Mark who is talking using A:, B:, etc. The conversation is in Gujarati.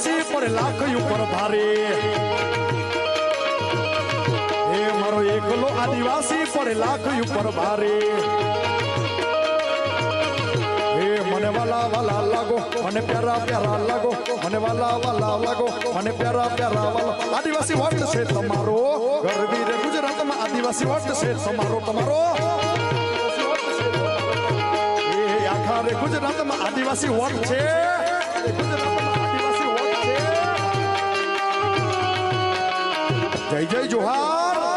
A: આદિવાસી પર લાખ ઉપર ભારે એ મારો એકલો આદિવાસી પર લાખ ઉપર ભારે મને વાલા વાલા લાગો મને પ્યારા પ્યારા લાગો મને વાલા વાલા લાગો મને પ્યારા પ્યારા વાલો આદિવાસી વટ છે તમારો ગરવી રે ગુજરાતમાં આદિવાસી વટ છે તમારો તમારો આખા રે ગુજરાતમાં આદિવાસી વટ છે ગુજરાતમાં જય જય જોહાર.